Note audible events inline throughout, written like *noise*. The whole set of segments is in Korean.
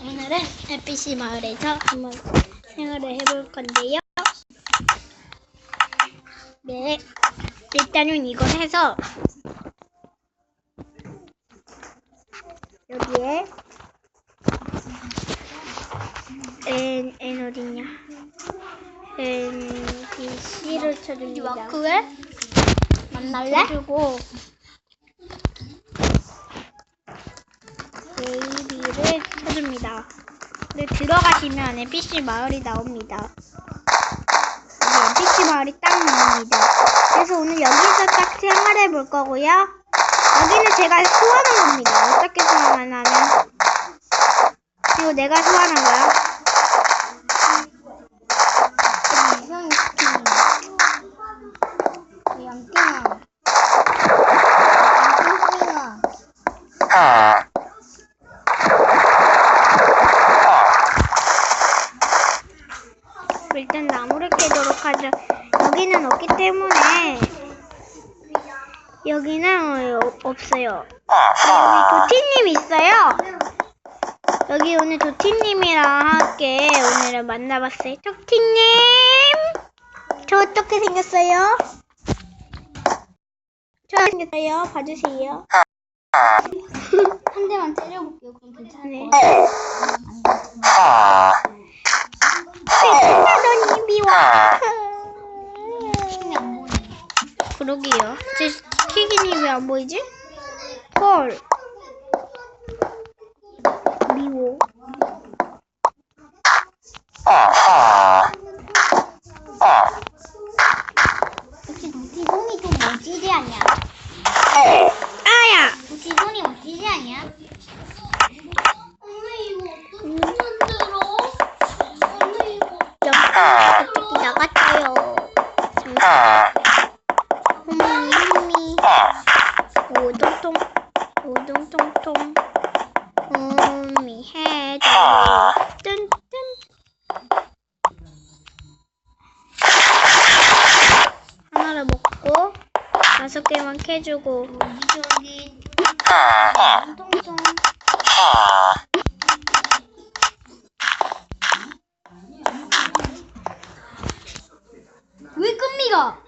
오늘은 NPC 마을에서 한번 생활을 해볼 건데요. 네, 일단은 이걸 해서 여기에 N, N 어딨냐? NPC를 쳐줍니다. 마크에 만날래? 그리고 베이비를 쳐줍니다. 근데 들어가시면 NPC 마을이 나옵니다. 여기 NPC 마을이 딱 나옵니다. 그래서 오늘 여기서 딱 생활해 볼 거고요. 여기는 제가 소환한 겁니다. 어떻게 소환하냐면 그리고 내가 소환한 거야. 이상한 스킨이야. 양띵아. 양띵띵아. 일단 깨도록 하죠. 여기는 없기 때문에 여기는 어, 없어요. 여기 도티님 있어요. 여기 오늘 도티님이랑 함께 오늘은 만나봤어요. 도티님, 저 어떻게 생겼어요? 저 생겼어요. 봐주세요. *laughs* 한 대만 때려볼게요. 그럼. 것 같아요. 괜찮다더니 미워. 힘이 안 보이네. 그러게요. 제 키기니 왜 안 보이지? 헐. 미워. 혹시 도티손이 좀 멋지지 않냐? 아야! 도티손이 멋지지 않냐? 엄마 이거 어떻게 만들어? 엄마 이거 여기 나갔어요. 잠깐. 호미, 호미. 오동통, 오동통통. 호미 해줘. 뜬뜬. 하나를 먹고 다섯 개만 캐주고 여기저기 통통 왜 끕니까?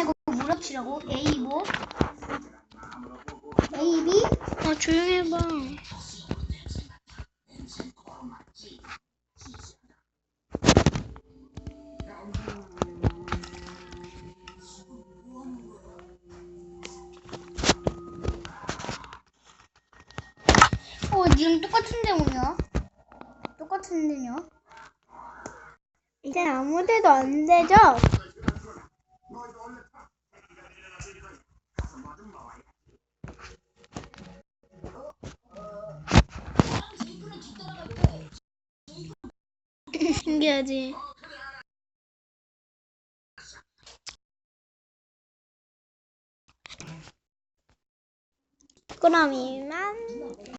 이거 물어치라고? A 뭐? A B? 아 조용히 해봐. 지금 똑같은데 뭐냐? 똑같은데냐? 이제 아무 데도 안 되죠? *laughs* 신기하지? 그럼 이만